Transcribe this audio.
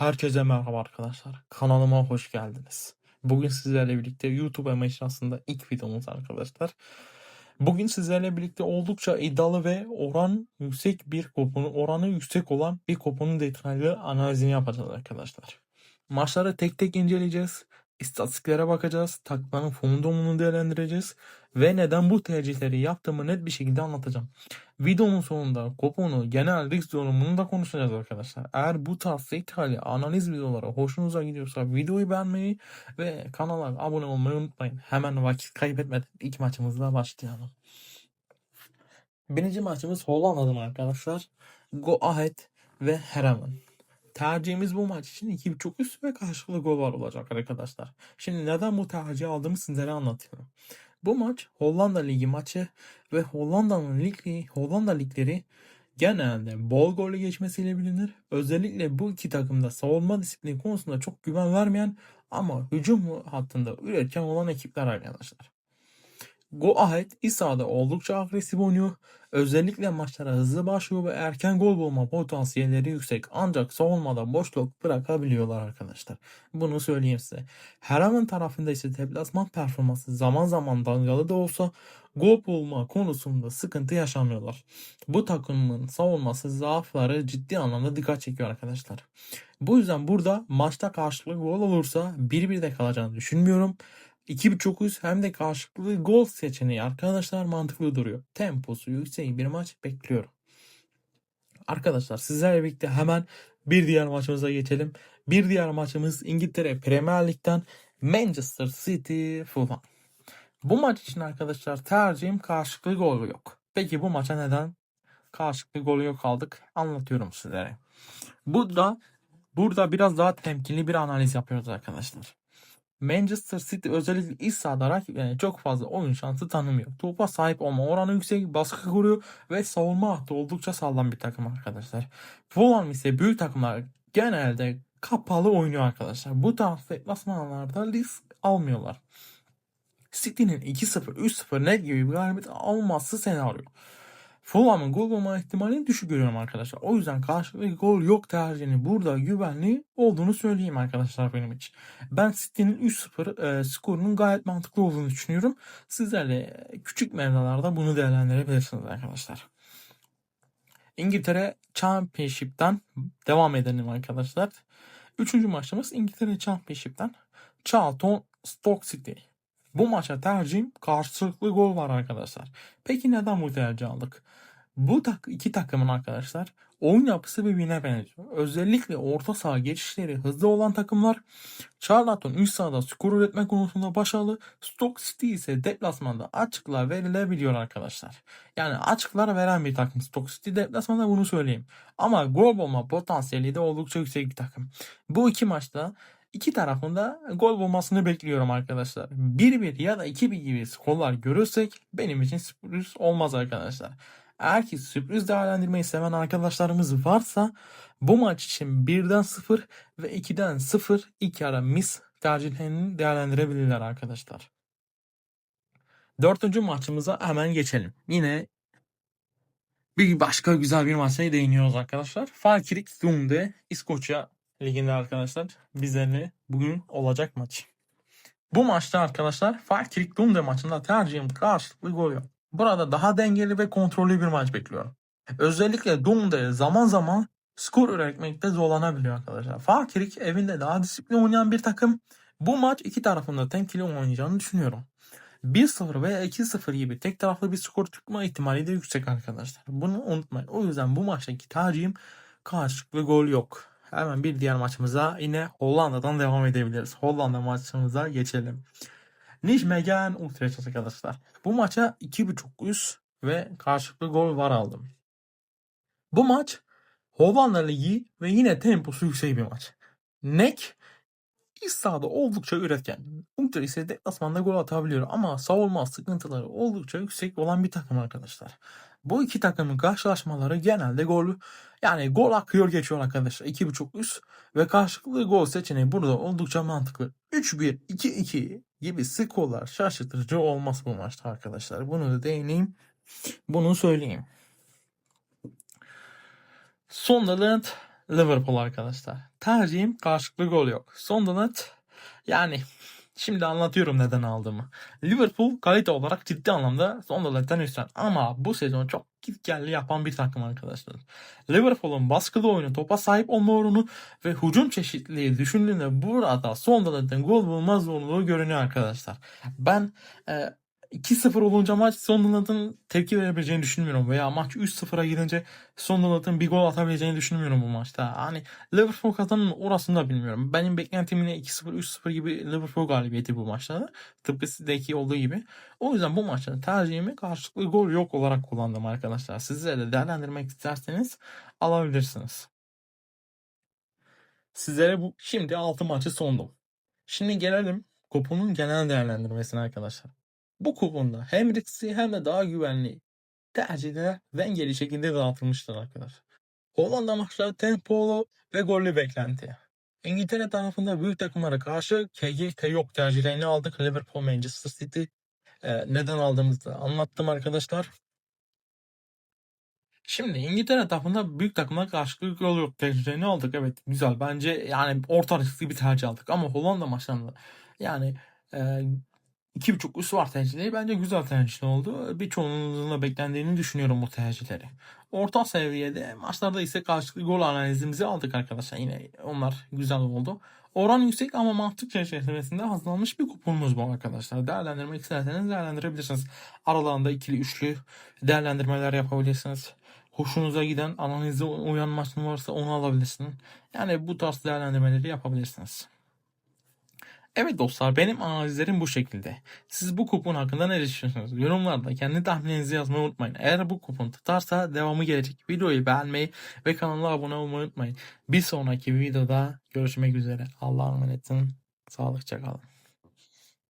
Herkese merhaba arkadaşlar. Kanalıma hoş geldiniz. Bugün sizlerle birlikte YouTube mecrasında ilk videomuz arkadaşlar. Bugün sizlerle birlikte oldukça iddialı ve oran yüksek bir kuponu, oranı yüksek olan bir kuponun detaylı analizini yapacağız arkadaşlar. Maçları tek tek inceleyeceğiz. istatistiklere bakacağız. Takımların form durumunu değerlendireceğiz. Ve neden bu tercihleri yaptığımı net bir şekilde anlatacağım. Videonun sonunda kuponu, genel risk yorumunu da konuşacağız arkadaşlar. Eğer bu tarz detaylı analiz videoları hoşunuza gidiyorsa videoyu beğenmeyi ve kanala abone olmayı unutmayın. Hemen vakit kaybetmeden ilk maçımızla başlayalım. Birinci maçımız Hollanda'dan arkadaşlar. Go Ahead ve Heremen. Tercihimiz bu maç için 2.5 üst ve karşılıklı gol var olacak arkadaşlar. Şimdi neden bu tercihi aldığımı sizlere anlatıyorum. Bu maç Hollanda Ligi maçı ve Hollanda'nın ligi, Hollanda ligleri genelde bol golle geçmesiyle bilinir. Özellikle bu iki takımda savunma disiplini konusunda çok güven vermeyen ama hücum hattında üretken olan ekipler arkadaşlar. Go Ahead İsa'da oldukça agresif oynuyor. Özellikle maçlara hızlı başlıyor ve erken gol bulma potansiyelleri yüksek. Ancak savunmada boşluk bırakabiliyorlar arkadaşlar. Bunu söyleyeyim size. Heremen tarafında ise deplasman performansı zaman zaman dalgalı da olsa gol bulma konusunda sıkıntı yaşamıyorlar. Bu takımın savunması zaafları ciddi anlamda dikkat çekiyor arkadaşlar. Bu yüzden burada maçta karşılıklı gol olursa 1-1'de kalacağını düşünmüyorum. 2.5 üst hem de karşılıklı gol seçeneği arkadaşlar mantıklı duruyor. Temposu yüksek bir maç bekliyorum. Arkadaşlar sizlerle birlikte hemen bir diğer maçımıza geçelim. Bir diğer maçımız İngiltere Premier Lig'den Manchester City Fulham. Bu maç için arkadaşlar tercihim karşılıklı gol yok. Peki bu maça neden karşılıklı gol yok aldık? Anlatıyorum sizlere. Burada burada biraz daha temkinli bir analiz yapıyoruz arkadaşlar. Manchester City özellikle iç sahada rakiplerine çok fazla oyun şansı tanımıyor. Topa sahip olma oranı yüksek, baskı kuruyor ve savunma hattı oldukça sağlam bir takım arkadaşlar. Fulham ise büyük takımlar genelde kapalı oynuyor arkadaşlar. Bu tarz deplasmanlarda risk almıyorlar. City'nin 2-0, 3-0 net gibi bir galibiyet alması senaryo. Fulham'ın gol bulma ihtimalini düşük görüyorum arkadaşlar. O yüzden karşılıklı gol yok tercihini burada güvenli olduğunu söyleyeyim arkadaşlar benim için. Ben City'nin 3-0 e, skorunun gayet mantıklı olduğunu düşünüyorum. Sizler de küçük mevralarda bunu değerlendirebilirsiniz arkadaşlar. İngiltere Championship'ten devam edelim arkadaşlar. Üçüncü maçımız İngiltere Championship'ten Charlton Stoke City. Bu maça tercihim karşılıklı gol var arkadaşlar. Peki neden bu tercih aldık? Bu tak iki takımın arkadaşlar oyun yapısı birbirine benziyor. Özellikle orta saha geçişleri hızlı olan takımlar Charlton üst sahada skor üretme konusunda başarılı. Stoke City ise deplasmanda açıklar verilebiliyor arkadaşlar. Yani açıklar veren bir takım. Stoke City deplasmanda bunu söyleyeyim. Ama gol bulma potansiyeli de oldukça yüksek bir takım. Bu iki maçta İki tarafında gol bulmasını bekliyorum arkadaşlar. 1-1 ya da 2-1 gibi skorlar görürsek benim için sürpriz olmaz arkadaşlar. Eğer ki sürpriz değerlendirmeyi seven arkadaşlarımız varsa bu maç için 1'den 0 ve 2'den 0 ilk ara mis tercihlerini değerlendirebilirler arkadaşlar. Dördüncü maçımıza hemen geçelim. Yine bir başka güzel bir maça değiniyoruz arkadaşlar. Falkirk Lunde İskoçya Ligi'nde arkadaşlar bizlerle bugün olacak maç. Bu maçta arkadaşlar Falkirk Lunde maçında tercihim karşılıklı gol yok. Burada daha dengeli ve kontrollü bir maç bekliyorum. Özellikle Dunde zaman zaman skor üretmekte zorlanabiliyor arkadaşlar. Falkirk evinde daha disiplin oynayan bir takım. Bu maç iki tarafında temkinli oynayacağını düşünüyorum. 1-0 veya 2-0 gibi tek taraflı bir skor tutma ihtimali de yüksek arkadaşlar. Bunu unutmayın. O yüzden bu maçtaki tercihim karşılıklı gol yok. Hemen bir diğer maçımıza yine Hollanda'dan devam edebiliriz. Hollanda maçımıza geçelim. Nijmegen Utrecht arkadaşlar. Bu maça 2.5 üst ve karşılıklı gol var aldım. Bu maç Hollanda Ligi ve yine temposu yüksek bir maç. Nek iç oldukça üretken. Utrecht ise deplasmanda gol atabiliyor ama savunma sıkıntıları oldukça yüksek olan bir takım arkadaşlar. Bu iki takımın karşılaşmaları genelde gol yani gol akıyor geçiyor arkadaşlar. 2.5 üst ve karşılıklı gol seçeneği burada oldukça mantıklı. 3-1, 2-2 gibi skorlar şaşırtıcı olmaz bu maçta arkadaşlar. Bunu da değineyim. Bunu söyleyeyim. Sunderland Liverpool arkadaşlar. tercihim karşılıklı gol yok. Donat yani şimdi anlatıyorum neden aldığımı. Liverpool kalite olarak ciddi anlamda son donattan üstün. Ama bu sezon çok gitgelli yapan bir takım arkadaşlar. Liverpool'un baskılı oyunu, topa sahip olma oranı ve hücum çeşitliliği düşündüğünde burada son donattan gol bulma zorunluluğu görünüyor arkadaşlar. Ben e, 2-0 olunca maç son donatın tepki verebileceğini düşünmüyorum. Veya maç 3-0'a gidince son donatın bir gol atabileceğini düşünmüyorum bu maçta. Hani Liverpool kazanır orasını da bilmiyorum. Benim beklentim yine 2-0, 3-0 gibi Liverpool galibiyeti bu maçta. Tıpkı sizdeki olduğu gibi. O yüzden bu maçta tercihimi karşılıklı gol yok olarak kullandım arkadaşlar. Sizler de değerlendirmek isterseniz alabilirsiniz. Sizlere bu şimdi 6 maçı sondum. Şimdi gelelim kuponun genel değerlendirmesine arkadaşlar. Bu kuponda hem riskli hem de daha güvenli tercihler dengeli şekilde dağıtılmıştır arkadaşlar. Hollanda maçları tempolu ve gollü beklenti. İngiltere tarafında büyük takımlara karşı KGT yok tercihlerini aldık. Liverpool, Manchester City. Ee, neden aldığımızı anlattım arkadaşlar. Şimdi İngiltere tarafında büyük takımlara karşı gol yok tercihlerini aldık. Evet güzel. Bence yani orta riskli bir tercih aldık. Ama Hollanda maçlarında yani e, iki buçuk üst var tercihleri bence güzel tercihler oldu. Birçoğunuzun da beklendiğini düşünüyorum bu tercihleri. Orta seviyede maçlarda ise karşılıklı gol analizimizi aldık arkadaşlar. Yine onlar güzel oldu. Oran yüksek ama mantık çerçevesinde hazırlanmış bir kuponumuz bu arkadaşlar. Değerlendirmek isterseniz değerlendirebilirsiniz. Aralarında ikili üçlü değerlendirmeler yapabilirsiniz. Hoşunuza giden analize uyan maçın varsa onu alabilirsiniz. Yani bu tarz değerlendirmeleri yapabilirsiniz. Evet dostlar benim analizlerim bu şekilde. Siz bu kupon hakkında ne düşünüyorsunuz? Yorumlarda kendi tahmininizi yazmayı unutmayın. Eğer bu kupon tutarsa devamı gelecek. Videoyu beğenmeyi ve kanala abone olmayı unutmayın. Bir sonraki videoda görüşmek üzere. Allah'a emanet olun. Sağlıkça kalın.